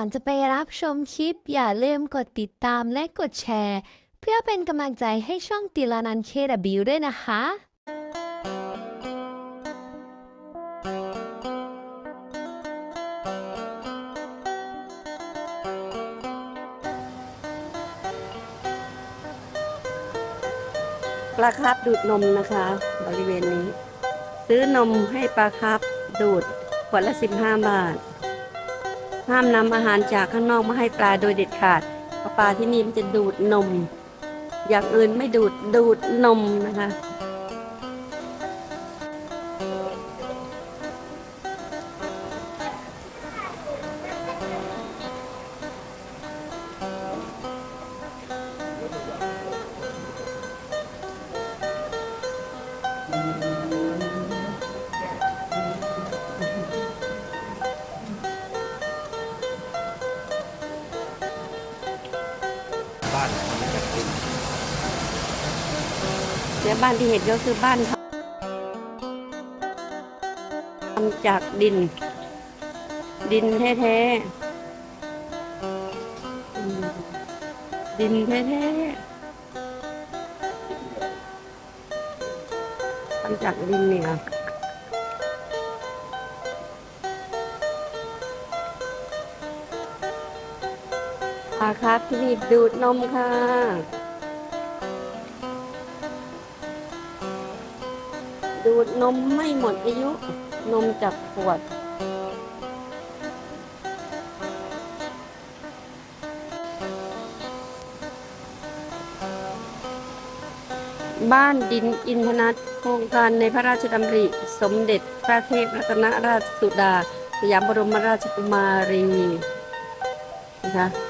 ก่อนจะไปรับชมคลิป อย่าลืมกดติดตามและกดแชร์ เพื่อเป็นกำลังใจให้ช่องติลานันเคดบิวด้วยนะคะ ปลาคาร์ฟดูดนมนะคะ บริเวณนี้ ซื้อนมให้ปลาคาร์ฟดูดขวดละ 15 บาท ห้ามนำอาหารจากข้างนอกมาให้ปลาโดยเด็ดขาดเพราะปลาที่นี่มันจะดูดนม อย่างอื่นไม่ดูดดูดนมนะคะ และบ้านที่เห็นก็คือบ้านทำจากดิน ดินแท้ๆดินแท้ๆทำจากดินเนี่ยอาครับที่นี่ดูดนมค่ะ ดูดนมไม่หมดอายุ นมจากขวด บ้านดินอินทนัทโครงการในพระราชดำริ สมเด็จพระเทพรัตนราชสุดา สยามบรมราชกุมารีนะคะ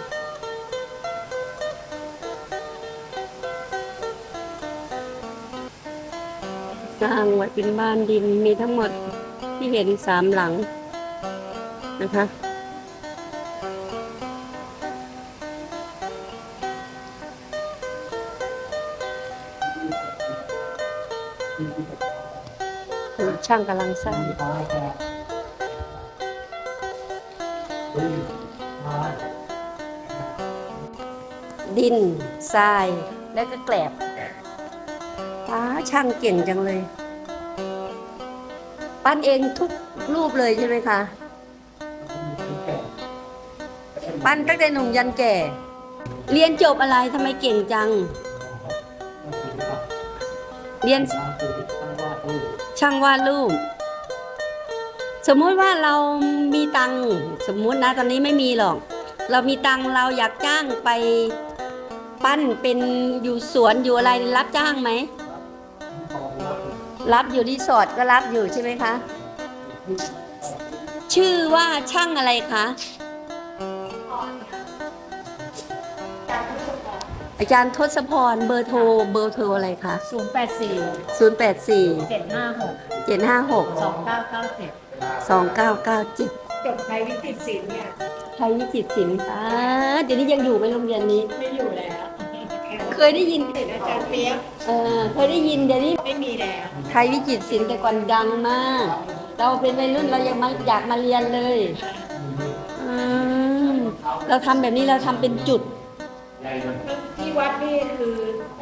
สร้างไว้เป็นบ้านดินมีทั้งหมดที่เห็นสามหลังนะคะช่างกำลังสร้างดินทรายแล้วก็แกลบ ช่างเก่งจังเลย ปั้นเองทุกรูปเลยใช่ไหมคะ ปั้นตั้งแต่หนุ่มยันแก่ เรียนจบอะไรทำไมเก่งจัง เรียนช่างวาดรูป สมมุติว่าเรามีตังสมมุตินะตอนนี้ไม่มีหรอก เรามีตังเราอยากจ้างไปปั้นเป็นอยู่สวนอยู่อะไรรับจ้างไหม รับอยู่รีสอร์ทก็รับอยู่ใช่ไหมคะ ชื่อว่าช่างอะไรคะ อาจารย์ทศพรเบอร์โทรเบอร์โทรอะไรคะ ศูนย์แปดสี่084 เจ็ดห้าหก756สองเก้าเก้าเจ็ด2997จบไทยวิจิตรศิลป์เนี่ยไทยวิจิตรศิลป์อ่าเดี๋ยวนี้ยังอยู่ไหมโรงเรียนนี้ ไม่อยู่แล้ว เคยได้ยินติดอาจารย์เปียกเออเคยได้ยินเดี๋ยวนี้ไม่มีแล้วไทยวิจิตรศิลป์แต่ก่อนดังมาก เราเป็นวัยรุ่นเรายังมาอยากมาเรียนเลยอืมเราทำแบบนี้เราทำเป็นจุด ที่วัดนี่คือ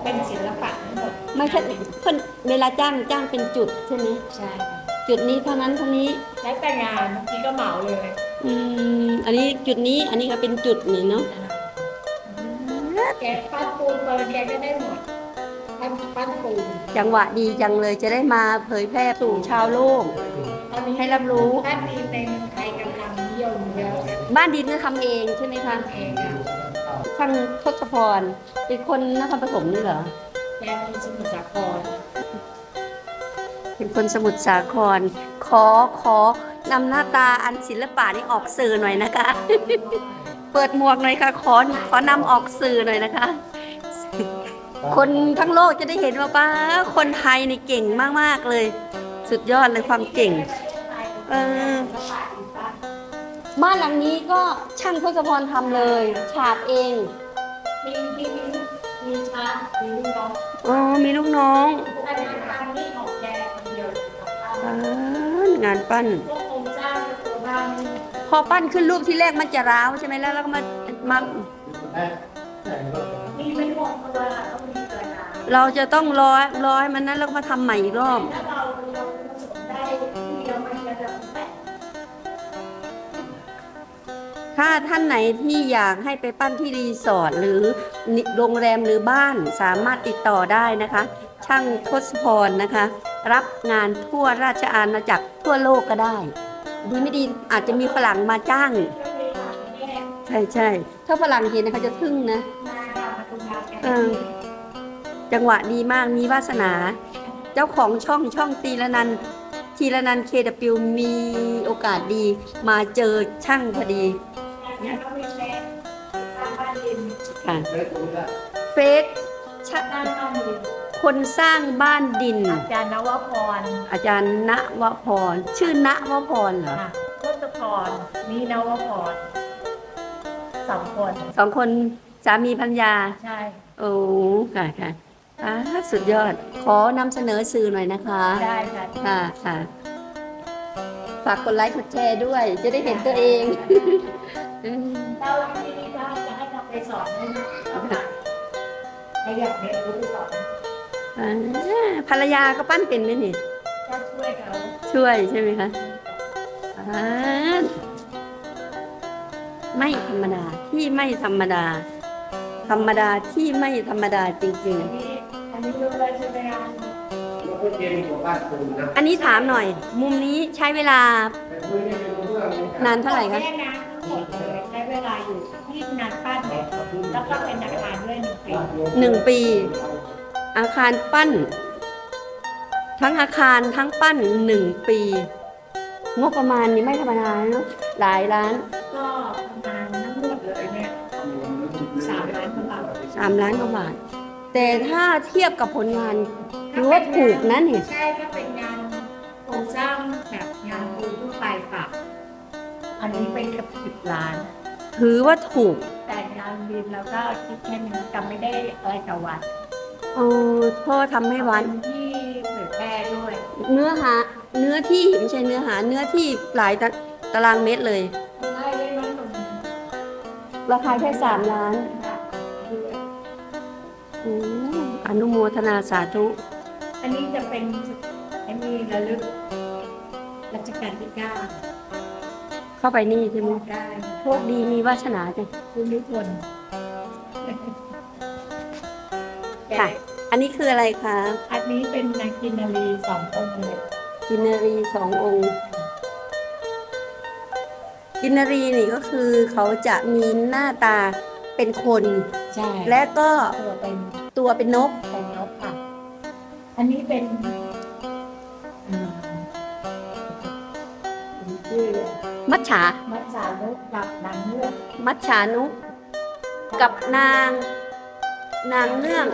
เป็นศิลปะทั้งหมดไม่ใช่เพิ่นเวลาจ้างจ้างเป็นจุดใช่ไหมใช่จุดนี้เท่านั้นเท่านี้ แล้วแต่งานเมื่อกี้ก็เหมาเลยอืมอันนี้จุดนี้อันนี้ก็เป็นจุดนี่เนาะ แกปั้นปูนเปิดแกก็ได้หมดปั้นปั้นปูนจังหวะดีจังเลยจะได้มาเผยแพร่สู่ชาวโลก ตอนนี้ให้รับรู้ปั้นดินในเมืองไทยกำลังนิยมเยอะบ้านดินก็ทำเองใช่ไหมคะทำเองอะช่างทศพรเป็นคนนครปฐมนี่เหรอ แกเป็นสมุทรสาครเป็นคนสมุทรสาคร ขอขอนำหน้าตาอันศิลปะนี่ออกสื่อหน่อยนะคะ เปิดหมวกหน่อยค่ะ ขอขอนำออกสื่อหน่อยนะคะ คนทั้งโลกจะได้เห็นว่าป้าคนไทยนี่เก่งมากๆเลย สุดยอดเลยความเก่ง เออ บ้านหลังนี้ก็ช่างทศพรทำเลย ฉาบเองมีมีมีมีช้างมีลูกน้องอ๋อมีลูกน้องแต่งานทำนี่ของแกคนเดียวเลยครับอ่างานปั้น พวกโครงสร้างตัวบ้านนี่ พอปั้นขึ้นรูปที่แรกมันจะร้าวใช่ไหมแล้วแล้วก็มามานี่ไม่หมดตัวต้องมีเกินมาเราจะต้องร้อยร้อยมันนั้นแล้วก็มาทำใหม่อีกรอบ ถ้าเราเราผสมได้ที่แล้วมันจะแปะถ้าท่านไหนที่อยากให้ไปปั้นที่รีสอร์ทหรือโรงแรมหรือบ้านสามารถติดต่อได้นะคะ ช่างทศพรนะคะ รับงานทั่วราชอาณาจักรทั่วโลกก็ได้ ดีไม่ดีอาจจะมีฝรั่งมาจ้าง ใช่ใช่ถ้าฝรั่งเห็นนะเขาจะทึ่งนะเออจังหวะดีมากมีวาสนา เจ้าของช่องช่องตีละนันทีละนันเคดปิวมีโอกาสดีมาเจอช่างพอดีเฟนสร้างบ้านดินค่ะเฟซชะสร้าง คนสร้างบ้านดิน อาจารย์นวพรอาจารย์ณวพร ชื่อณวพรเหรอค่ะทศพรนี่นวพรสองคน สองคนสามีพัญญาใช่ โอ้ค่ะค่ะอ่าสุดยอด ขอนำเสนอสื่อหน่อยนะคะ ได้ค่ะค่ะค่ะ ฝากกดไลค์กดแชร์ด้วย จะได้เห็นตัวเองอืมเราที่นี่ถ้าจะให้เราไปสอนให้นะใครอยากเรียนรู้ไปสอน อ่าภรรยาก็ปั้นเป็นไหมนี่ ก็ช่วยเขาช่วยใช่ไหมคะอ่าไม่ธรรมดาที่ไม่ธรรมดา ธรรมดาที่ไม่ธรรมดาจริง อันนี้อันนี้รู้เลยใช่ไหมคะๆ อันนี้ถามหน่อย มุมนี้ใช้เวลานานเท่าไหร่คะ แม่นะทั้งหมดเลยใช้เวลาอยู่ที่งานปั้นเนี่ยแล้วก็เป็นอาคารด้วยหนึ่งปี หนึ่งปี อาคารปั้น ทั้งอาคารทั้งปั้นหนึ่งปี งบประมาณนี้ไม่ธรรมดาเนาะหลายล้านก็ประมาณทั้งหมดเลยเนี่ยสามล้านกว่าบาทสามล้านกว่าบาท แต่ถ้าเทียบกับผลงานถือว่าถูกนะนี่ใช่ถ้าเป็นงานโครงสร้างแบบงานปูทั่วไปกับอันนี้เป็นกับสิบล้าน ถือว่าถูกแต่งานบินแล้วก็คิดแค่นี้จำไม่ได้อะไรกับวัด เออพ่อทำให้วันเป็นที่เผยแพร่ด้วยเนื้อหาเนื้อที่ไม่ใช่เนื้อหาเนื้อที่หลายตะตารางเมตรเลย ไล่ได้ไหมหนุ่มราคาแค่สามล้านอืมอนุโมทนาสาธุ อันนี้จะเป็นอันนี้ระลึกรัชกาลที่เก้าเข้าไปนี่ใช่ไหมได้โชคดีมีวาสนาจัง คุณนิพนธ์ค่ะ อันนี้คืออะไรคะอันนี้เป็นนางกินนารีสององค์เลยกินนารีสององค์กินนารีนี่ก็คือเขาจะมีหน้าตาเป็นคน ใช่และก็ตัวเป็นตัวเป็นนก เป็นนกค่ะ อันนี้เป็นอืมชื่อมัจฉา มัจจานุกับนางเงือกมัจฉานุ กับนาง นางเรื่อง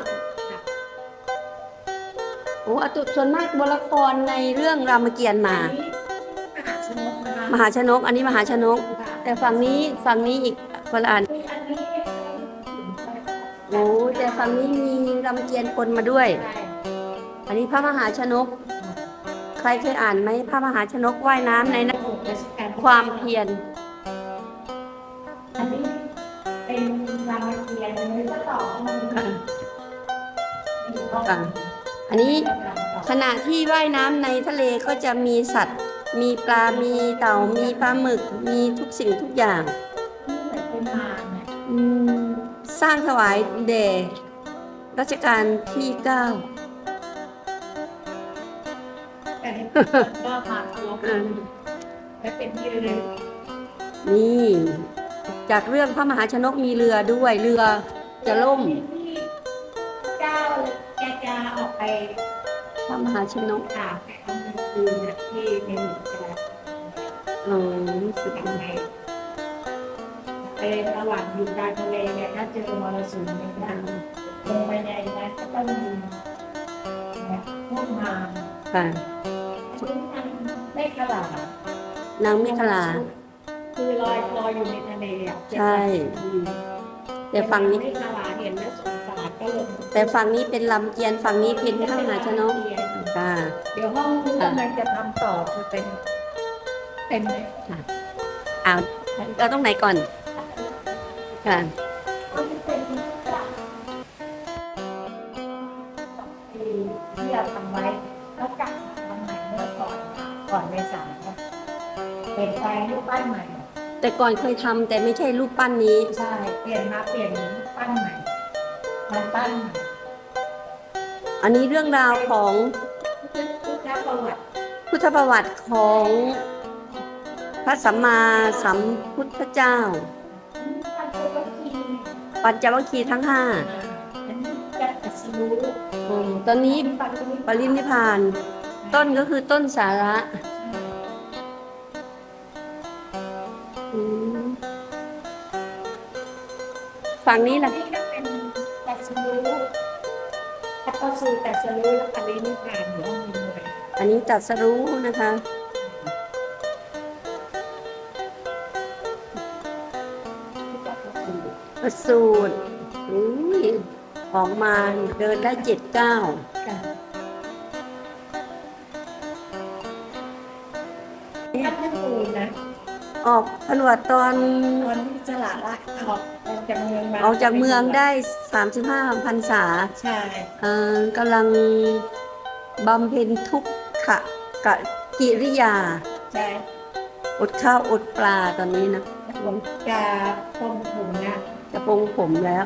ค่ะโอ้อตุส่วนมากบทละครในเรื่องรามเกียรติ์มาอันนี้มหาชนกนะคะมหาชนก อันนี้มหาชนกค่ะแต่ฝั่งนี้ฝั่งนี้อีกคนละอันคืออันนี้โอ้แต่ฝั่งนี้มีรามเกียรติ์ปนมาด้วยใช่อันนี้พระมหาชนก ใครเคยอ่านไหมพระมหาชนกว่ายน้ำในน้รัชกาลที่ำความเพียรอันนี้เป็นรามเกียรติ์อันนี้ก็ต่อมาค่ะอีกรอบค่ะอันนี้ ขณะที่ว่ายน้ำในทะเลก็จะมีสัตว์ มีปลา มีเต่า มีปลาหมึก มีทุกสิ่งทุกอย่างนี่เหมือนเป็นมารนะอืมสร้างถวายแด่รัชกาลที่เก้าแต่ในคนก็มาเคารพอืมและเป็นที่ระลึกนี่ จากเรื่องพระมหาชนกมีเรือด้วยเรือจะล่ม ที่เจ้าแกจะออกไป พระมหาชนกข่าวแต่เอาเงินคืนน่ะที่ในหมู่จะอืมสุดทำไงเป็นระหว่างอยู่กลางทะเลเนี่ยถ้าเจอมรสุมเนี่ยนะลงไปในนั้นก็ต้องมีเนี่ยพวกมารค่ะอันนี้มันไม่ขลาดนางเมขลาคือลอยลอยอยู่ในทะเลอะใช่แต่ฝั่งนี้ไม่ขลาดเห็นแล้วสงสารก็ลงแต่ฝั่งนี้เป็นลำเกียนฝั่งนี้เป็นพระมหาชนก ค่ะ เดี๋ยวห้องนี้กำลังจะทำต่อคือเป็น เป็นค่ะอ้าวเราตรงไหนก่อนค่ะที่เราทำไว้แล้วกลับมาทำใหม่เมื่อก่อน ก่อนเมษาเนี่ยเปลี่ยนแปลงรูปปั้นใหม่ แต่ก่อนเคยทำแต่ไม่ใช่รูปปั้นนี้ ใช่ เปลี่ยนมาเปลี่ยนเป็นรูปปั้นใหม่มาปั้นใหม่อันนี้เรื่องราวของพุทธ ประวัติ พุทธประวัติของพระสัมมาสัมพุทธเจ้า ปั้นตัววัตถีปัญจวัคคีย์ทั้งห้าอันนี้จะตัดสู้อืมตอนนี้ปันปรินิพพาน ต้นก็คือต้นสาระอืมฝั่งนี้ล่ะนี่ก็เป็นตัดสู้ถ้าก็สู้ตัดสู้แล้วปรินิพพานอยู่ห้ องนี้เลยอันนี้จัดสรู้นะคะประสูตรอุ้ยออกมาเดินได้เจ็ดเก้าค่ะท่านไม่ปูนนะ ออกผนวดตอนตอนที่สละละออกออกจากเมืองมาออกจากเมืองได้35พรรษา ใช่เอ่อกำลังบำเพ็ญทุก ขะกะกิริยา ใช่อดข้าวอดปลาตอนนี้นะผมจะพรมผมนะจะปรงผมแล้ว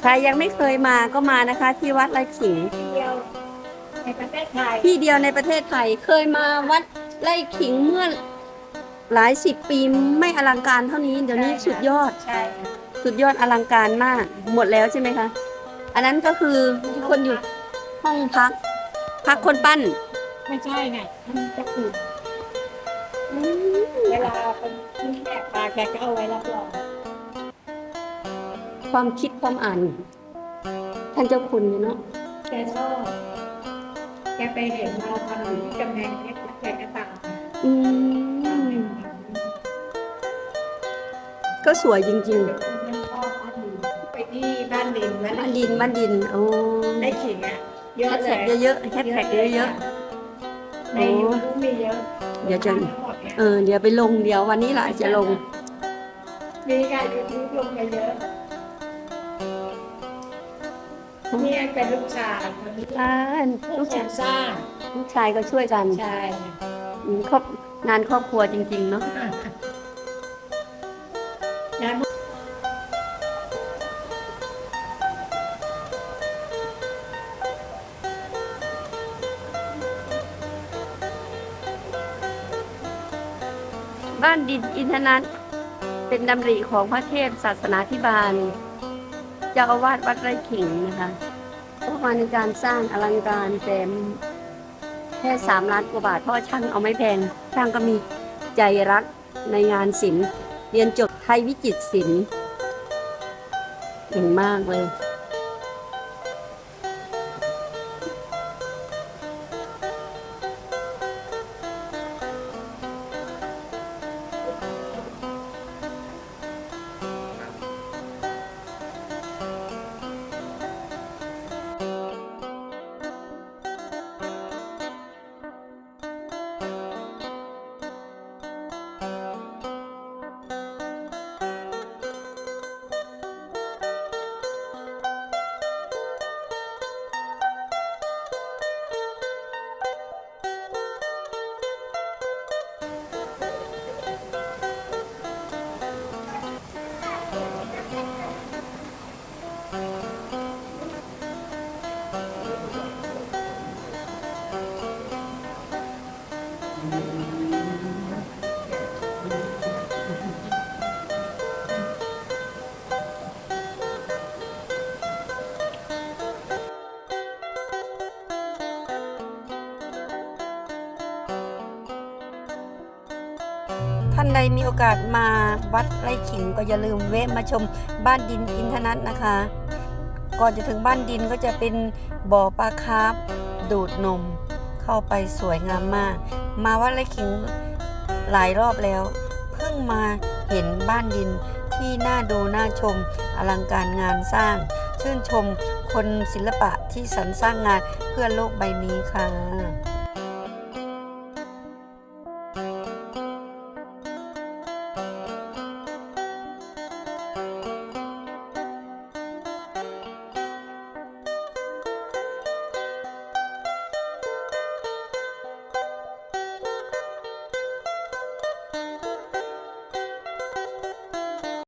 ใครยังไม่เคยมาก็มานะคะ ที่วัดไร่ขิง ที่เดียวในประเทศไทยที่เดียวในประเทศไทยเคยมาวัดไร่ขิงเมื่อหลายสิบปีไม่อลังการเท่านี้ เดี๋ยวนี้สุดยอด ใช่ค่ะสุดยอดอลังการมาก หมดแล้วใช่ไหมคะ อันนั้นก็คือที่คนอยู่ ห้องพัก พักคนปั้น ไม่ใช่ไงมันจะปลูกเวลาเป็นที่แขกปลาแกก็เอาไว้รับรองความคิดความอ่าน ท่านเจ้าคุณเนี่ยเนาะแกชอบแกไปเห็นเราทำอยู่ที่กำแพงเพชรแล้วแกก็ตามอืมก็สวยจริงไปที่บ้านดินๆบ้านดินบ้านดินโอ้ ได้ขิงอะ เยแฮอะชเลแท็กยเยอะๆแฮชแท็กเยอะในยูทูบมีเยอะเดี๋ยวจะๆเออ เดี๋ยวไปลง เดี๋ยววันนี้แหละจะลง มีการยูทูบลงไปเยอะนี่เป็นลูกชายคนนี้อ่าลูลูกกชาชายยสร้างลูกชายก็ช่วยกันใช่ อืมครอบงานครอบครัวจริง ๆ เนาะนะ บ้านดินอินทนัทเป็นดำริของพระเทพศาสนาธิบาลเจ้าอาวาสวัดไร่ขิงนะคะก็มาในการสร้างอลังการแต่แค่สามล้านกว่าบาทเพราะว่าช่างเอาไม่แพงช่างก็มีใจรักในงานศิลป์เรียนจบไทยวิจิตรศิลป์เก่งมากเลยานใดมีโอกาสมาวัดไร่ขิงก็อย่าลืมแวะมาชมบ้านดินอินทนัทนะคะ ก่อนจะถึงบ้านดินก็จะเป็นบ่อปลาคาร์ฟดูดนม เข้าไปสวยงามมาก มาวัดไร่ขิงหลายรอบแล้ว เพิ่งมาเห็นบ้านดินที่น่าดูน่าชมอลังการงานสร้าง ชื่นชมคนศิลปะที่สรรสร้างงานเพื่อโลกใบนี้ค่ะ